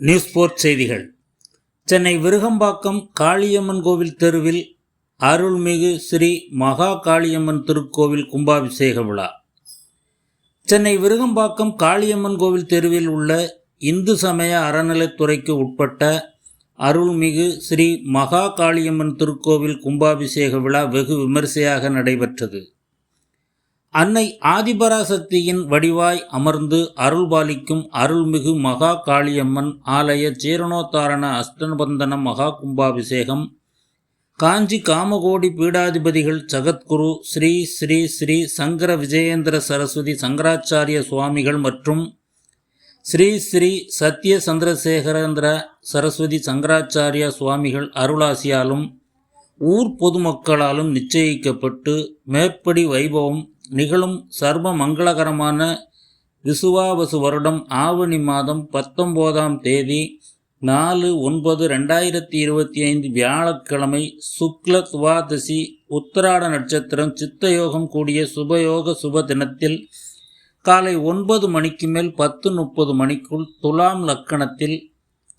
News board செய்திகள். சென்னை விருகம்பாக்கம் காளியம்மன் கோவில் தெருவில் அருள்மிகு ஸ்ரீ மகா காளியம்மன் திருக்கோவில் கும்பாபிஷேக விழா. சென்னை விருகம்பாக்கம் காளியம்மன் கோவில் தெருவில் உள்ள இந்து சமய அறநிலைத்துறைக்கு உட்பட்ட அருள்மிகு ஸ்ரீ மகா காளியம்மன் திருக்கோவில் கும்பாபிஷேக விழா வெகு விமரிசையாக நடைபெற்றது. அன்னை ஆதிபராசக்தியின் வடிவாய் அமர்ந்து அருள்பாலிக்கும் அருள்மிகு மகா காளியம்மன் ஆலய ஜீரணோத்தாரண அஷ்டபந்தன மகா கும்பாபிஷேகம். காஞ்சி காமகோடி பீடாதிபதிகள் ஜகத்குரு ஸ்ரீ ஸ்ரீ ஸ்ரீ சங்கர விஜயேந்திர சரஸ்வதி சங்கராச்சாரிய சுவாமிகள் மற்றும் ஸ்ரீ ஸ்ரீ சத்ய சந்திரசேகரேந்திர சரஸ்வதி சங்கராச்சாரிய சுவாமிகள் அருளாசியாலும் ஊர் பொதுமக்களாலும் நிச்சயிக்கப்பட்டு மேற்படி வைபவம் நிகழும் சர்வ மங்களகரமான விசுவாவசு வருடம் ஆவணி மாதம் பத்தொம்போதாம் தேதி நாலு ஒன்பது ரெண்டாயிரத்தி இருபத்தி ஐந்து வியாழக்கிழமை சுக்ல துவாதசி உத்தராட நட்சத்திரம் சித்தயோகம் கூடிய சுபயோக சுப தினத்தில் காலை ஒன்பது மணிக்கு மேல் பத்து முப்பது மணிக்குள் துலாம் லக்கணத்தில்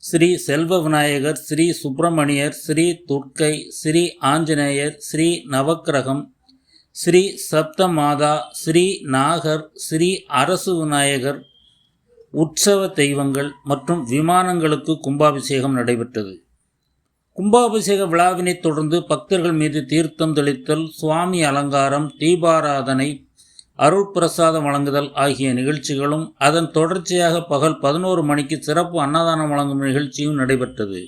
ஸ்ரீ செல்வ விநாயகர் ஸ்ரீ சுப்பிரமணியர் ஸ்ரீ துர்க்கை ஸ்ரீ ஆஞ்சநேயர் ஸ்ரீ நவக்கிரகம் ஸ்ரீ சப்தமாதா ஸ்ரீ நாகர் ஸ்ரீ அரசு விநாயகர் உற்சவ தெய்வங்கள் மற்றும் விமானங்களுக்கு கும்பாபிஷேகம் நடைபெற்றது. கும்பாபிஷேக விழாவினைத் தொடர்ந்து பக்தர்கள் மீது தீர்த்தம் தெளித்தல் சுவாமி அலங்காரம் தீபாராதனை அருள் பிரசாதம் வழங்குதல் ஆகிய நிகழ்ச்சிகளும் அதன் தொடர்ச்சியாக பகல் பதினோரு மணிக்கு சிறப்பு அன்னதானம் வழங்கும் நிகழ்ச்சியும் நடைபெற்றது.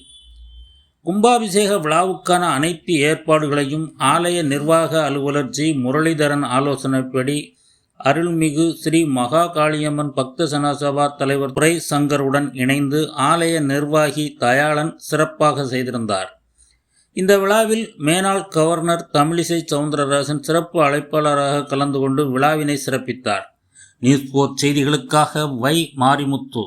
கும்பாபிஷேக விழாவுக்கான அனைத்து ஏற்பாடுகளையும் ஆலய நிர்வாக அலுவலர் ஜி. முரளிதரன் ஆலோசனைப்படி அருள்மிகு ஸ்ரீ மகா காளியம்மன் பக்த சனசபா தலைவர் துரை சங்கருடன் இணைந்து ஆலய நிர்வாகி தயாளன் சிறப்பாக செய்திருந்தார். இந்த விழாவில் மேனாள் கவர்னர் தமிழிசை சவுந்தரராஜன் சிறப்பு அழைப்பாளராக கலந்து கொண்டு விழாவினை சிறப்பித்தார். நியூஸ் போர்ட் செய்திகளுக்காக வை மாரிமுத்து.